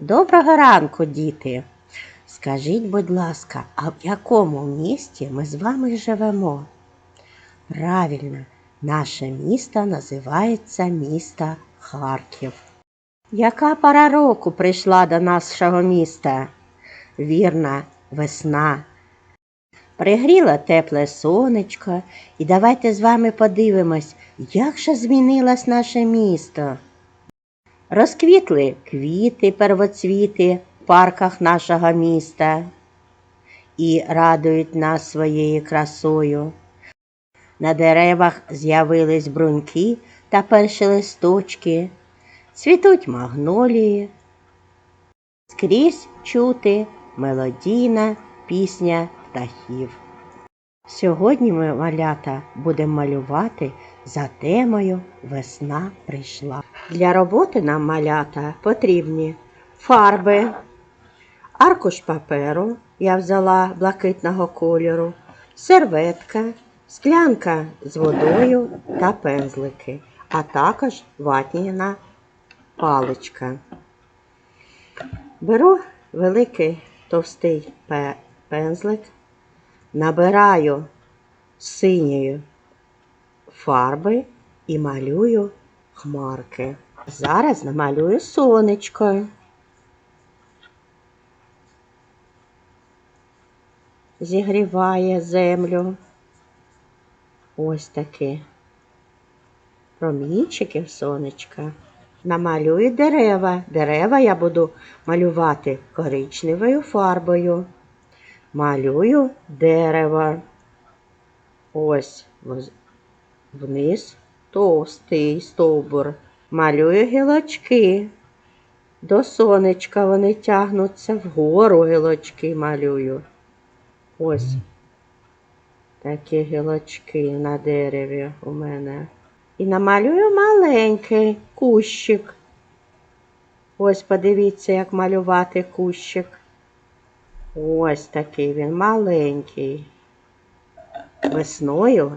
Доброго ранку, діти. Скажіть, будь ласка, а в якому місті ми з вами живемо? Правильно, наше місто називається місто Харків. Яка пора року прийшла до нашого міста? Вірна, весна. Пригріло тепле сонечко, і давайте з вами подивимось, як же змінилось наше місто. Розквітли квіти, первоцвіти в парках нашого міста і радують нас своєю красою. На деревах з'явились бруньки та перші листочки, цвітуть магнолії. Скрізь чути мелодійна пісня птахів. Сьогодні ми, малята, будемо малювати за темою Весна прийшла. Для роботи нам малята потрібні фарби, аркуш паперу, я взяла блакитного кольору, серветка, склянка з водою та пензлики, а також ватніна паличка. Беру великий товстий пензлик, набираю синьої фарби і малюю хмарки. Зараз намалюю сонечко. Зігріває землю. Ось такі промінчики сонечка. Намалюю дерева. Дерева я буду малювати коричневою фарбою. Малюю дерево. Ось вниз товстий стовбур. Малюю гілочки. До сонечка вони тягнуться вгору гілочки малюю. Ось такі гілочки на дереві у мене. І намалюю маленький кущик. Ось подивіться, як малювати кущик. Ось такий він маленький. Весною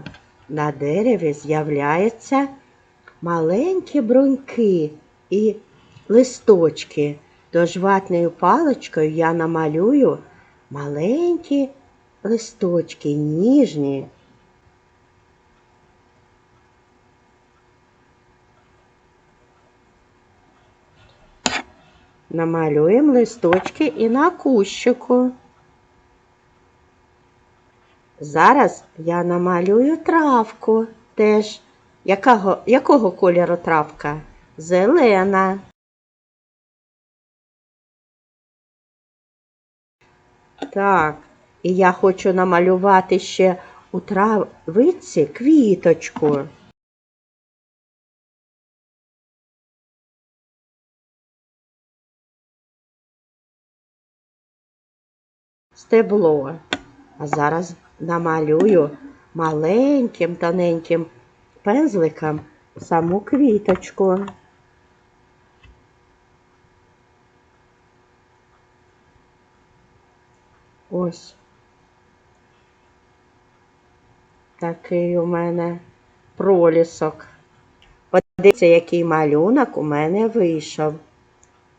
на дереві з'являються маленькі бруньки і листочки. Тож ватною паличкою я намалюю маленькі листочки, ніжні. Намалюємо листочки і на кущику. Зараз я намалюю травку теж. Якого, якого кольору травка? Зелена. Так, і я хочу намалювати ще у травиці квіточку. Стебло. А зараз намалюю маленьким тоненьким пензликом саму квіточку. Ось. Такий у мене пролісок. Подивіться, який малюнок у мене вийшов.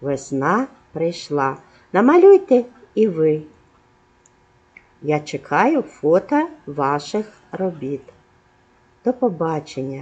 Весна прийшла. Намалюйте і ви. Я чекаю фото ваших робіт. До побачення!